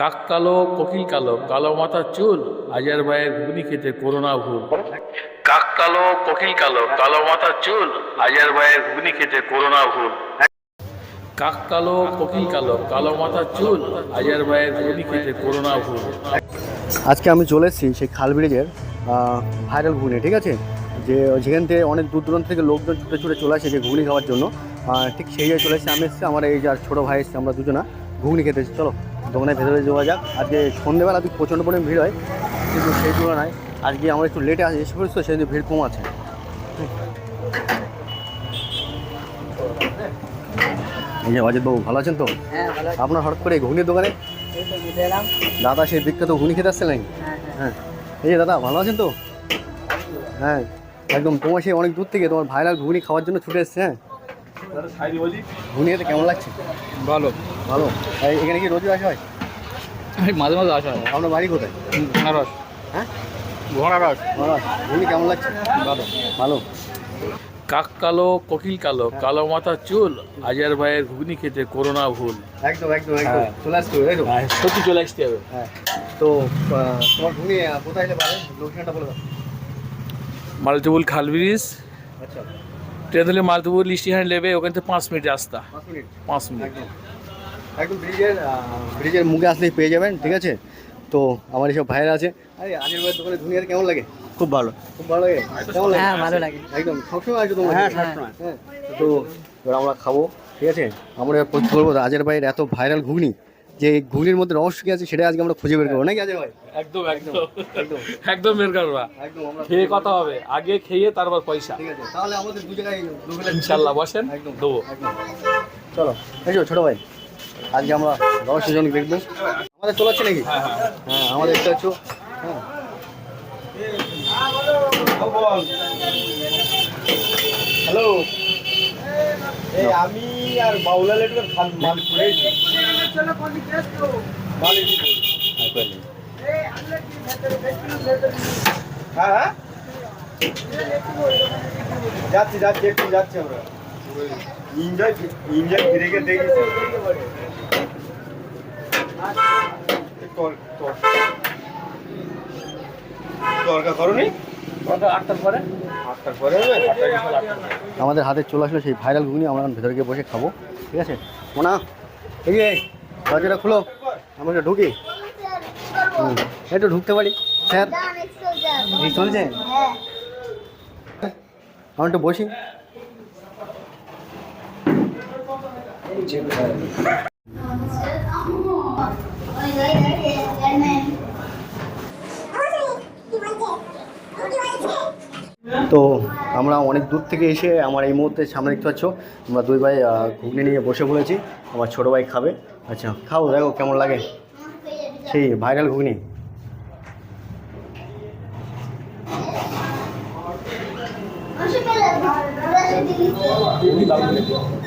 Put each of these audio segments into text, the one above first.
কাক কালো, কোকিল কালো কালো মাথার চুল আজার ভাইয়ের ঘুগনি খেতে করোনা ভুল। কাক কালো, কোকিল কালো কালো মাথার চুল আজার ভাইয়ের ঘুগনি খেতে করোনা ভুল। কাক কালো, কোকিল কালো কালো মাথার চুল আজার ভাইয়ের ঘুগনি খেতে করোনা ভুল। আজকে আমি চলে এসেছি সেই খাল ব্রিজের ভাইরাল ঘুগনি, ঠিক আছে? যে যেখান থেকে অনেক দূর দূরান্ত থেকে লোকজন ছুটে ছুটে চলে আসে যে ঘুগনি খাওয়ার জন্য। ঠিক সেই জায়গায় চলে এসেছি। আমি এসেছি, আমার এই যার ছোটো ভাই এসেছে, আমরা দুজনা। ঘুগনি খেতে এসেছি। চলো দোকানের ভেতরে যাওয়া যাক। আজকে সন্ধ্যেবেলা তুই প্রচণ্ড পরিমাণ ভিড় হয় কিন্তু সেই তুলনায় আজকে আমরা একটু লেটে আসি এসে পড়েছি তো সেই ভিড় কম আছে। এই যে অজিত বাবু ভালো আছেন তো? হ্যাঁ। আপনার হঠাৎ করে ঘুগনির দোকানে? দাদা সেই বিখ্যাত ঘুগনি খেতে আসছে নাকি? হ্যাঁ হ্যাঁ। হ্যাঁ। এই যে দাদা ভালো আছেন তো? হ্যাঁ একদম তোমার সেই অনেক দূর থেকে তোমার ভাইরাল ঘুগনি খাওয়ার জন্য ছুটে এসছে হ্যাঁ? ঘুগনি কেমন লাগছে? ভালো। ভালো। এখানে কি রোজ আসা হয়? মাঝে মাঝে আসা হয়। আপনার বাড়ি কোথায়? ঘোড়ারস হ্যাঁ? ঘোড়ারস ভালো আছে। কেমন লাগছে? ভালো। ভালো। কাক কালো কোকিল কালো কালো মাথার চুল আজার ভাইয়ের ঘুগনি খেতে করোনা ভুল। একদম একদম একদম। চলে আসতে হবে তো সত্যি চলে আসতে হবে। হ্যাঁ। তো তোমার ঘুগনি কোথায় এলে পাবে? লোকেশনটা বলে দাও। মালতিপুল খাল ব্রিজ। আচ্ছা। ট্রেন ধরলে মালতিপুর লিস্টিহান নেবে ওখান থেকে পাঁচ মিনিট রাস্তা। পাঁচ মিনিট? একদম। একদম ব্রিজের ব্রিজের মুখে আসলেই পেয়ে যাবেন ঠিক আছে? তো আমার এইসব ভাইয়েরা আছে। আরে আগের বার দোকানে ধুনিয়ার কেমন লাগে? খুব ভালো। খুব ভালো লাগে? কেমন লাগে? হ্যাঁ ভালো লাগে। একদম সবসময় আসো তোমার হ্যাঁ, সবসময়। হ্যাঁ তো এবার আমরা খাব ঠিক আছে? আমরা প্রস্তুত করব। আজের ভাইয়ের এত ভাইরাল ঘুগনি যে ঘুগনির মধ্যে রহস্য কি আছে সেটা আজকে আমরা খুঁজে বের করব। নাকি ভাই? একদম একদম। একদম। একদম বের করবা একদম খেয়ে কথা হবে। আগে খেয়ে তারপর পয়সা। ঠিক আছে তাহলে আমাদের দু জায়গায় ইনশাল্লাহ বসেন একদম দেবো। চলো এই ছোটো ভাই আজকে আমরা রহস্যজনক দেখব। আমাদের চলাচ্ছে নাকি? হ্যাঁ আমাদের দেখতে পাচ্ছ হ্যাঁ। হ্যালো। এই আমি আর বাউলাল একটু খান মান করে হ্যাঁ হ্যাঁ যাচ্ছি যাচ্ছি একটু যাচ্ছি আমরা। ইনজয় ইনজয় ফিরে গিয়ে দেখেছি দরকার করো নি। আটটার পরে? আটটার পরে আমাদের হাতে চলে আসলো সেই ভাইরাল ঘুগনি আমরা ভেতরে গিয়ে বসে খাব। ঠিক আছে? মোনা এই যে দরজাটা খুলো। আমরা ঢুকি। হুম একটু ঢুকতে পারি। স্যার চলছে? আমি একটু বসি। তো আমরা অনেক দূর থেকে এসে আমার এই মুহূর্তে সামনে দেখতে পাচ্ছ, আমরা দুই ভাই ঘুগনি নিয়ে বসে পড়েছি। আমার ছোটো ভাই খাবে। আচ্ছা খাও, দেখো কেমন লাগে। সেই ভাইরাল ঘুগনি।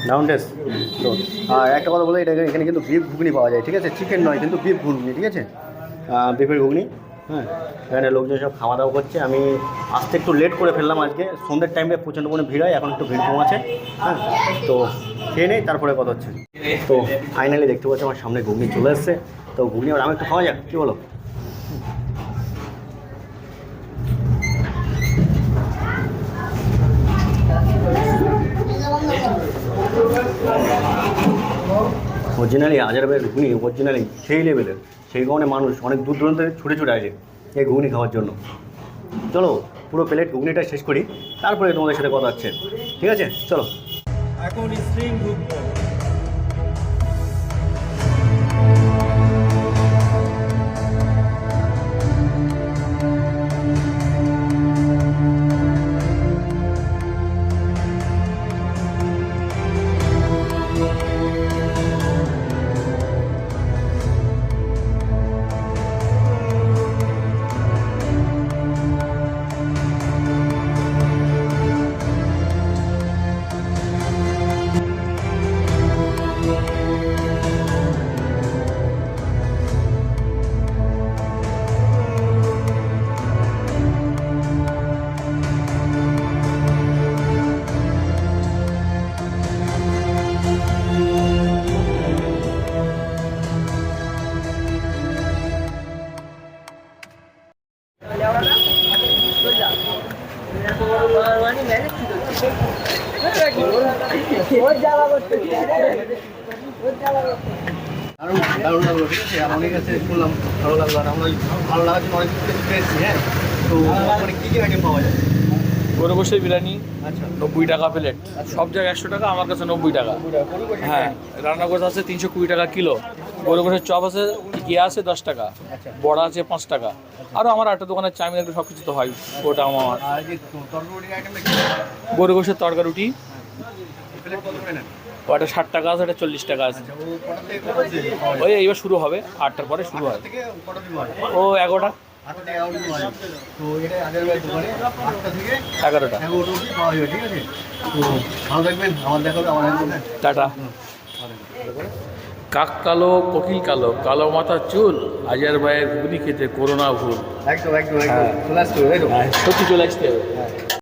ডাউন আর একটা কথা বলে, এটা এখানে কিন্তু বিফ ঘুগনি পাওয়া যায়, ঠিক আছে? চিকেন নয়, কিন্তু বিফ ঘুগনি, ঠিক আছে? বিফের ঘুগনি। হ্যাঁ এখানে লোকজন সব খাওয়া দাওয়া করছে। আমি আসতে একটু লেট করে ফেললাম আজকে। সন্ধ্যের টাইমে প্রচণ্ড কোনো ভিড় হয়, এখন একটু ভিড় কম আছে হ্যাঁ তো খেয়ে নেই, তারপরে কথা হচ্ছে। তো ফাইনালি দেখতে পাচ্ছি আমার সামনে ঘুগনি চলে এসছে। তো ঘুগনি আর আমি একটু খাওয়া যাক, কী বলো? অরিজিনালি হাজার ভাইয়ের ঘুগনি অরিজিনালি সেই লেভেলের সেই কারণে মানুষ অনেক দূর দূরান্তে ছুটে ছুটে আসে এই ঘুগনি খাওয়ার জন্য। চলো, পুরো প্লেট ঘুগনিটা শেষ করি, তারপরে তোমাদের সাথে কথা হচ্ছে। ঠিক আছে? চলো। এখন স্ট্রিং ঢুকবো লাগার অনেক পেয়েছি হ্যাঁ তো কী কী পাওয়া যায় বিরিয়ানি, নব্বই টাকা প্লেট। সব জায়গায় একশো টাকা, আমার কাছে নব্বই টাকা। হ্যাঁ আছে তিনশো কুড়ি টাকা কিলো। গোশের চপ আছে গিয়া আছে দশ টাকা। বড়া আছে পাঁচ টাকা। আরও আমার একটা দোকানের চাউমিন একটু সব তো হয় ওটা আমার। গরু গোশের তরকারুটি ওটা ষাট টাকা আছে ওটা চল্লিশ টাকা আছে। ওই এইবার শুরু হবে আটটার পরে শুরু হয়। যায় ও এগারোটা? এগারোটা। হবে হ্যাঁ টাটা। কাক কালো কোকিল কালো কালো মাথার চুল আজার ভাইয়ের ঘুগনি খেতে করোনা ভুল। একদম একদম হবে তাই সত্যি চলে আসতে হবে।